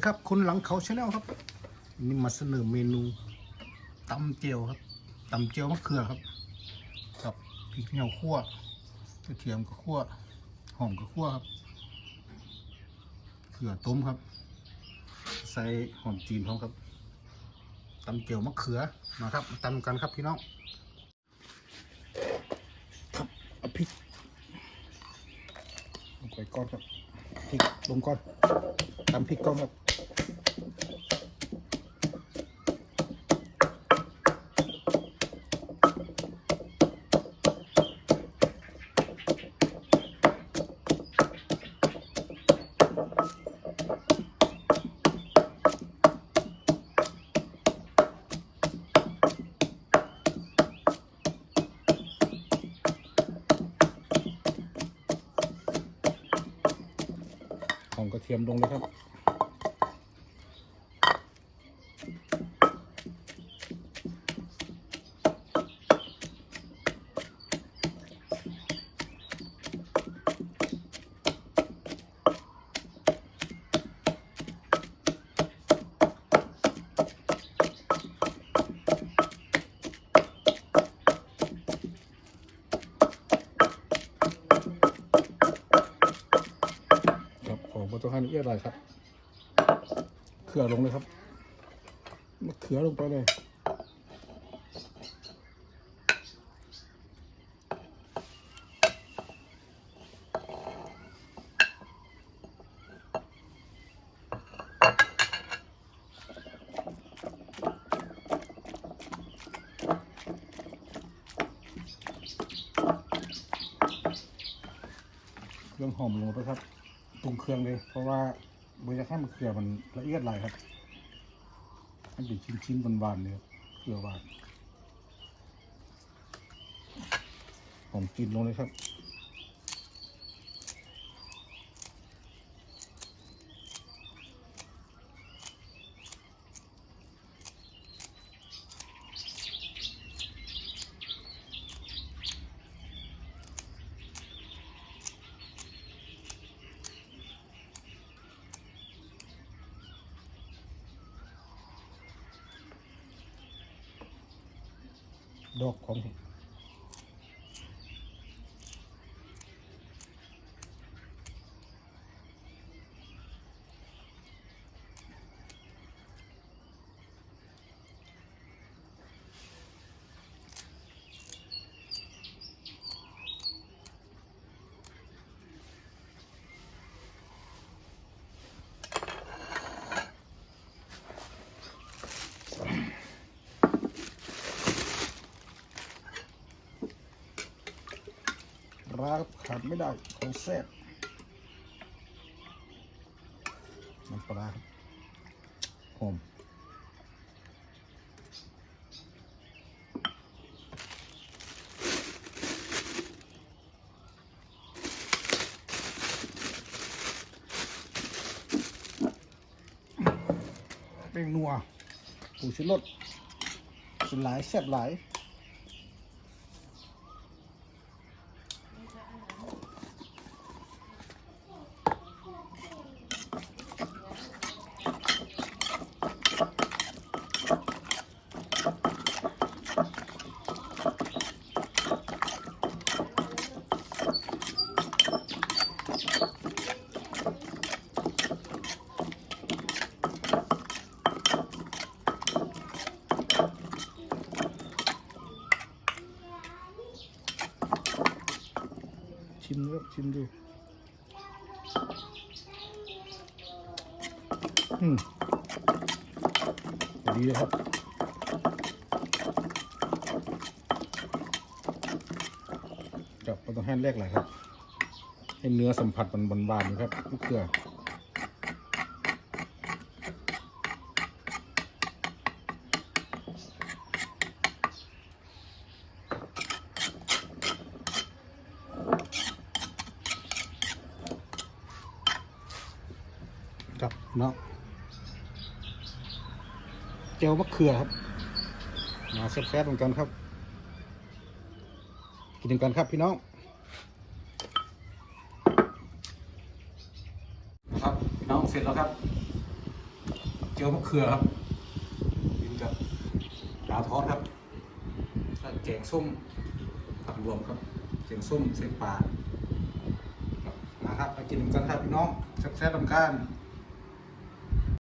ดีครับคุณหลังเขาชาแนลครับนี่มาเสนอเมนูตำเจียวครับตำเจียวมะเขือครับ กับพริกเหนียวคั่วกระเทียมก็คั่วหอมก็คั่วครับเขือต้มครับ ใส่หอมจีนพร้อมครับตำเจียวมะเขือมาครับมาตำกันครับพี่น้องครับเอาพริกลงไปก้อนครับพริกลงก้อนตำพริกก้อนครับ ระเทียมลงเลยครับครับข อบตัวให้ละเอียดหน่อยครับ เขือลงเลยครับมะเขือลงไปเลยเครื่องหอมลงไปครับ ปรุงเครื่องเลย เพราะว่าบริจะให้มันเกลือมันละเอียดหลายครับมันเป็นชิ้นๆบานๆเนี่ยเกลือหวานหอมกินลงเลยครับ ดอกของ ราขาดไม่ได้ของแซ่บน้ำปลาหอมเป็นนัวปูชิรสสุดหลายแซ่บหลาย ชิมดูครับชิมดูอืมดีเลยครับจับเราต้องให้แรกหลายครับ ให้เนื้อสัมผัสมันบานๆครับลูกเกลือครับเนาะเจียวมะเขือครับมาแซ่บๆเหมือนกันครับ กินกันครับพี่น้อง ครับพี่ น้องเสร็จแล้วครับ เจียวมะเขือครับกินกับปลาทอดครับแล้วแกงส้มผักรวมครับแกงส้มเส่ปลาครับมาครับมากินกันครับพี่น้องแซ่บๆลำกัน